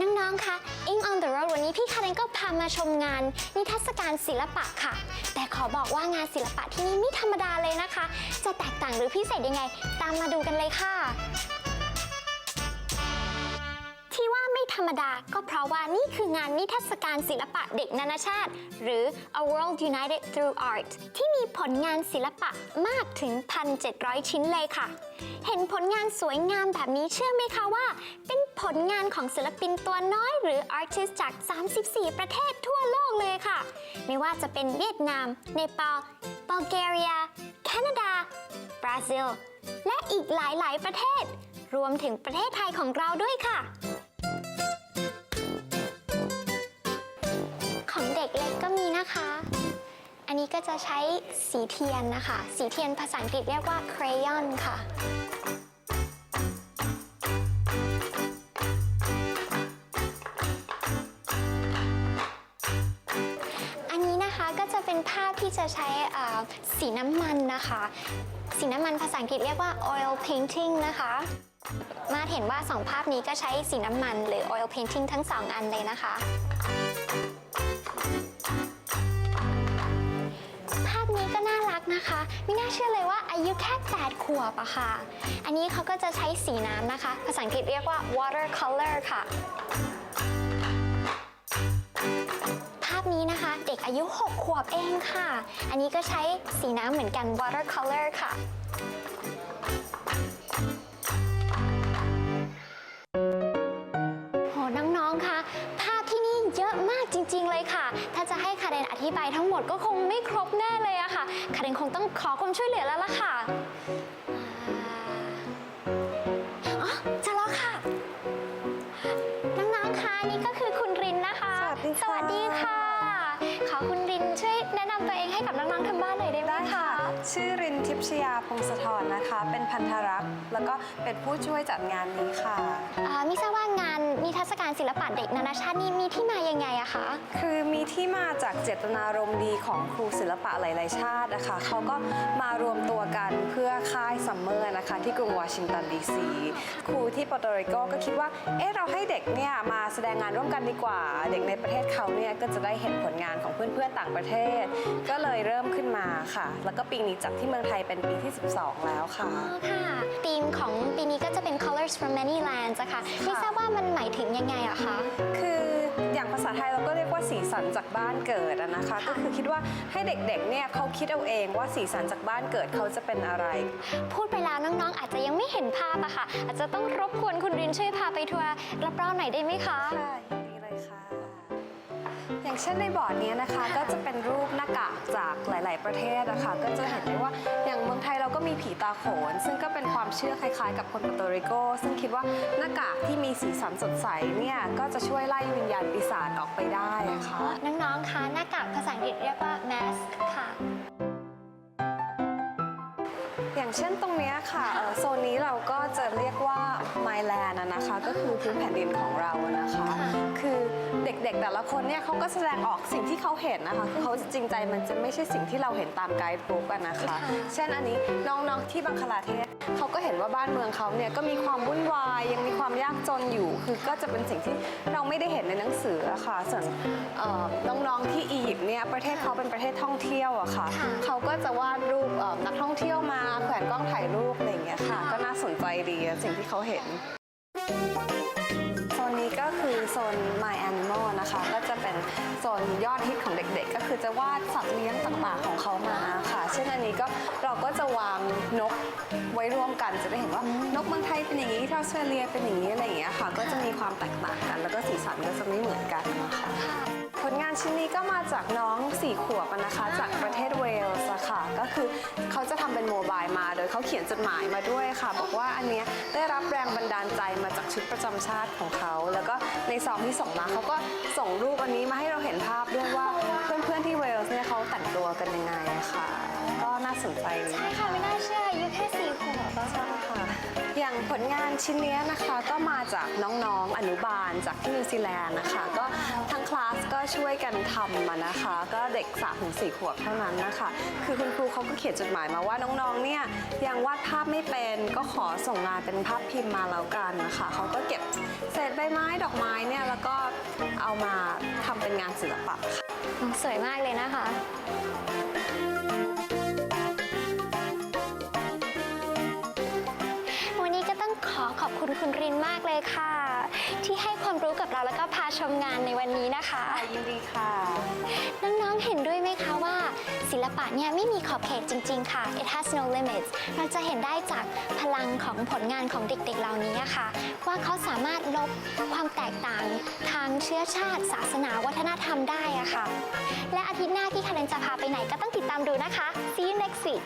น้องๆ คะ In on the road วันนี้พี่คาเรนก็พามาชมงาน นิทรรศการศิลปะค่ะ แต่ขอบอกว่างานศิลปะที่นี่ไม่ธรรมดาเลยนะคะ จะแตกต่างหรือพิเศษยังไง ตามมาดูกันเลยค่ะ ธรรมดาก็เพราะว่านี่คืองานนิทรรศการศิลปะเด็กนานาชาติ หรือ A World United Through Art ที่มีผลงานศิลปะมากถึง 1,700 ชิ้นเลยค่ะ เห็นผลงานสวยงามแบบนี้เชื่อไหมคะว่า เป็นผลงานของศิลปินตัวน้อย หรือ artist จาก 34 ประเทศทั่วโลกเลยค่ะ ไม่ว่าจะเป็นเวียดนาม เนปาลบัลแกเรีย แคนาดา บราซิล และอีกหลาย ๆ ประเทศ รวมถึงประเทศไทยของเราด้วยค่ะ ก็จะใช้สีเทียนนะคะ สีเทียนภาษาอังกฤษเรียกว่า crayon ค่ะอันนี้นะคะก็จะเป็นภาพที่จะใช้สีน้ำมันนะคะ สีน้ำมันภาษาอังกฤษเรียกว่า oil painting นะคะ มาเห็นว่าสองภาพนี้ก็ใช้สีน้ำมันหรือ oil painting ทั้งสองอันเลยนะคะ นะคะ ไม่น่าเชื่อเลยว่าอายุแค่ 8 ขวบอะค่ะ อันนี้เขาก็จะใช้สีน้ำนะคะ ภาษาอังกฤษเรียกว่า watercolor ค่ะ ภาพนี้นะคะเด็กอายุ 6 ขวบเองค่ะ อันนี้ก็ใช้สีน้ำเหมือนกัน watercolor ค่ะ อธิบายทั้งหมดก็คงไม่ครบแน่เลยอะค่ะคาเรนคงต้องขอความช่วยเหลือแล้วล่ะค่ะอ่าอ๋อเจะแล้วค่ะ น้องๆคะนี่ก็คือคุณรินนะคะ สวัสดีค่ะ สวัสดีค่ะ ขอคุณรินช่วยแนะนำตัวเองให้กับน้องๆทางบ้านหน่อย ชื่อรินทิพย์ชยาพงศธรนะคะ เป็นพันธรักษ์แล้วก็เป็นผู้ช่วยจัดงานนี้ค่ะ อ่าไม่ทราบว่างานนิทรรศการศิลปะเด็กนานาชาตินี่มีที่มายังไงอะคะ คือมีที่มาจากเจตนารมณ์ดีของครูศิลปะหลาย ๆ ชาตินะคะเขาก็มารวมตัวกันเพื่อค่ายซัมเมอร์นะคะ ที่กรุงวอชิงตันดีซีครู ที่ปอร์โตริโกก็คิดว่า เอ๊ะ เราให้เด็กเนี่ยมาแสดงงานร่วมกันดีกว่า เด็กในประเทศเขาเนี่ยก็จะได้เห็นผลงานของเพื่อนๆต่างประเทศ ก็เลยเริ่มขึ้นมาค่ะ แล้วก็ปีนี้จัดที่เมืองไทยเป็นปีที่ 12 แล้วค่ะ อ๋อค่ะธีมของปีนี้ก็จะเป็น colors from many lands อะค่ะไม่ทราบว่ามันหมายถึงยังไงอะคะ คืออย่างภาษาไทยเราก็เรียกว่าสีสันจากบ้านเกิดอะนะคะ ก็คือคิดว่าให้เด็กๆ เนี่ยเขาคิดเอาเองว่าสีสันจากบ้านเกิดเขาจะเป็นอะไร พูดไปแล้วน้องๆ อาจจะยังไม่เห็นภาพอะค่ะ อาจจะต้องรบกวนคุณรินช่วยพาไปทัวร์รอบๆหน่อยได้ไหมคะ ค่ะยินดีเลยค่ะ อย่างเช่นในบอร์ดเนี้ยนะคะ ก็จะเป็นรูปหน้ากากจากหลาย ๆ ประเทศนะคะ ก็จะเห็นได้ว่าอย่างเมืองไทยเราก็มีผีตาโขน ซึ่งก็เป็นความเชื่อคล้าย ๆ กับคนปาโตริโก ซึ่งคิดว่าหน้ากากที่มีสีสันสดใสเนี่ยก็จะช่วยไล่วิญญาณปีศาจออกไปได้อะค่ะ น้องๆ คะหน้ากากภาษาอังกฤษเรียกว่า mask ค่ะ อย่างเช่นตรงเนี้ยค่ะเอ่อโซนนี้เราก็จะเรียกว่า Myland อะนะคะ ก็คือพื้นแผ่นดินของเราอะนะคะค่ะคือเด็กๆแต่ละคนเนี่ยเขาก็แสดงออกสิ่งที่เขาเห็นนะคะคือเขาจะจริงใจมันจะไม่ใช่สิ่งที่เราเห็นตามไกด์บุ๊กอะนะคะ เช่นอันนี้น้องๆที่บังคลาเทศเขาก็เห็นว่าบ้านเมืองเขาเนี่ยก็มีความวุ่นวายยังมีความยากจนอยู่ คือก็จะเป็นสิ่งที่เราไม่ได้เห็นในหนังสืออะค่ะส่วนเอ่อน้องๆที่อียิปต์เนี่ยประเทศเขาเป็นประเทศท่องเที่ยวอะค่ะค่ะเขาก็จะวาดรูปเอ่อนักท่องเที่ยวมาแขวนกล้องถ่ายรูปอะไรอย่างเงี้ยค่ะ ก็น่าสนใจดีอะสิ่งที่เขาเห็น โซนนี้ก็คือโซน My Animal นะคะ ก็จะเป็นโซนยอดฮิตของเด็กๆ ก็คือจะวาดสัตว์เลี้ยงต่างๆของเขามาค่ะ เช่นอันนี้ก็เราก็จะวางนกไว้ร่วมกันจะได้เห็นว่านกเมืองไทยเป็นอย่างนี้ที่ออสเตรเลียเป็นอย่างนี้อะไรอย่างเงี้ยค่ะ ก็จะมีความแตกต่างกัน แล้วก็สีสันก็จะไม่เหมือนกันนะคะผลงานชิ้นนี้ก็มาจากน้องสี่ขวบนะคะ จากประเทศเวลส์ ค่ะ ก็คือเขาจะทำเป็นโมบายมา โดยเขาเขียนจดหมายมาด้วยค่ะ บอกว่าอันเนี้ยได้รับแรงบันดาลใจมาจากชุดประจำชาติของเขา แล้วก็ในซองที่ส่งมาเขาก็ส่งรูปอันนี้มาให้เราเห็นภาพด้วยว่าเพื่อนๆที่เวลส์เนี่ยเขาแต่งตัวกันยังไงค่ะ ก็น่าสนใจใช่ค่ะไม่น่าเชื่ออายุแค่สี่ขวบอะค่ะค่ะ อย่างผลงานชิ้นนี้นะคะก็มาจากน้องๆอนุบาลจากที่นิวซีแลนด์นะคะ ก็ทั้งคลาสก็ช่วยกันทำมานะคะ ก็เด็ก3าถึงสขวบเท่านั้นนะคะ คือคุณครูเขาก็เขียนจดหมายมาว่าน้องๆเนี่ยยังวาดภาพไม่เป็นก็ขอส่งงานเป็นภาพพิมพ์มาแล้วกันนะคะเขาก็เก็บเศษใบไม้ดอกไม้เนี่ยแล้วก็เอามาทำเป็นงานศิลปะค่ะ สวยมากเลยนะคะ คุณคุณรินมากเลยค่ะ ที่ให้ความรู้กับเราแล้วก็พาชมงานในวันนี้นะคะ ยินดีค่ะ น้องๆ เห็นด้วยไหมคะว่าศิลปะเนี่ยไม่มีขอบเขตจริง ๆ ค่ะ it has no limits เราจะเห็นได้จากพลังของผลงานของเด็กๆ เหล่านี้อะค่ะ ว่าเขาสามารถลบความแตกต่างทางเชื้อชาติ ศาสนาวัฒนธรรมได้อะค่ะ และอาทิตย์หน้าที่คาเรนจะพาไปไหนก็ต้องติดตามดูนะคะ see you next week